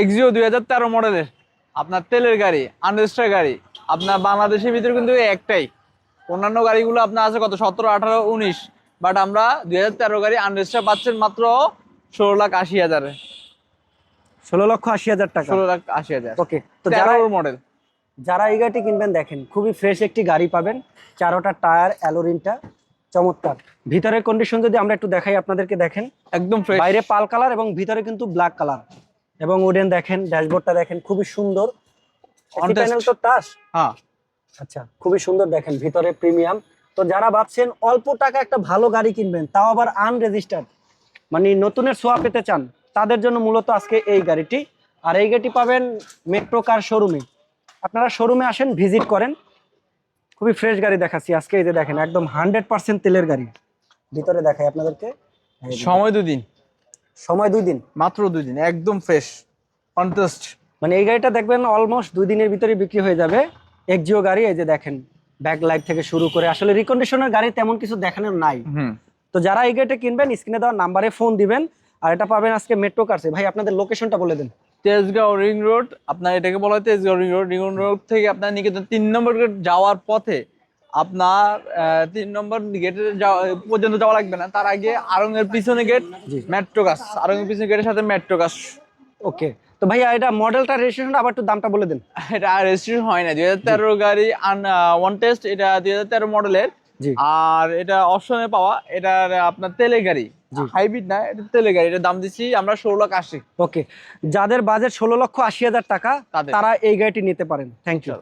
Axio দুই হাজার তেরো মডেলের আপনার তেলের গাড়ি আনরেজিস্টার গাড়ি আপনার বাংলাদেশের ভিতরে কিন্তু একটাই। অন্যান্য গাড়িগুলো আপনার আছে কত? সতেরো আঠারো উনিশ। বাট আমরা দুই হাজার তেরো গাড়ি আনরেজিস্টার পাচ্ছেন মাত্র ষোলো লাখ আশি হাজারে। ষোলো লক্ষ আশি হাজার টাকা। ষোলো লাখ আশি হাজার। ওকে তো যারা মডেল যারা এই গাড়িটি কিনবেন দেখেন খুবই ফ্রেশ একটি গাড়ি পাবেন। চারোটা টায়ার অ্যালোরিনটা চমৎকার। ভিতরের কন্ডিশন যদি আমরা একটু দেখাই আপনাদেরকে দেখেন। একদম বাইরে পাল কালার এবং ভিতরে কিন্তু ব্ল্যাক কালার এবং ওডেন দেখেন ড্যাশবোর্ডটা দেখেন খুবই সুন্দর. প্যানেল তো টাচ হ্যাঁ। আচ্ছা খুবই সুন্দর দেখেন ভিতরে প্রিমিয়াম তো যারা ভাবছেন অল্প টাকা একটা ভালো গাড়ি কিনবেন তাও আবার আনরেজিস্টার্ড মানে নতুনের সোয়া পেতে চান তাদের জন্য মূলত আজকে এই গাড়িটি। আর এই গাড়িটি পাবেন মেট্রো কার শোরুমে আপনারা শোরুমে আসেন ভিজিট করেন। খুবই ফ্রেশ গাড়ি দেখাচ্ছি আজকে এই যে দেখেন একদম হান্ড্রেড পার্সেন্ট তেলের গাড়ি। ভিতরে দেখাই আপনাদেরকে। সময় দুদিন। সময় দুই দিন? মাত্র দুই দিন একদম ফ্রেশ কন্টেস্ট মানে এই গাড়িটা দেখবেন অলমোস্ট দুই দিনের ভিতরে বিক্রি হয়ে যাবে। এক্সিও গাড়ি এই যে দেখেন ব্যাক লাইট থেকে শুরু করে আসলে রিকন্ডিশনের গাড়ি তেমন কিছু দেখানোর নাই। তো যারা এই গাড়িটা কিনবেন স্ক্রিনে দেওয়ার নাম্বারে ফোন দিবেন আর এটা পাবেন আজকে মেট্রো কার্সে ভাই আপনাদের লোকেশনটা বলে দেন। তেজগাঁও রিং রোড আপনার এটাকে বলা হয় Tejgaon ring road ring road থেকে আপনার নিকেতন তিন নম্বর যাওয়ার পথে আপনার তিন নম্বর গেটে পর্যন্ত যাওয়া লাগবে না। তার আগে আরঙের পিছনে গেট। মেট্রো গাছ আরঙের পিছনে গেটের সাথে মেট্রো গাছ ওকে তো ভাইয়া এটা মডেলটা রেজিস্ট্রেশন আবার একটু দামটা বলে দেন। এটা রেজিস্ট্রেশন হয় না। দুই হাজার তেরো গাড়ি আন ওয়ান টেস্ট এটা দুই হাজার তেরো মডেলের আর এটা অপশনে পাওয়া এটার আপনার তেলে গাড়ি। হাইব্রিড না এটা তেলে গাড়ি। এটা দাম দিচ্ছি আমরা ষোলো লাখ আশি। ওকে যাদের বাজেট ষোলো লক্ষ আশি হাজার টাকা। তারা এই গাড়িটি নিতে পারেন। Thank you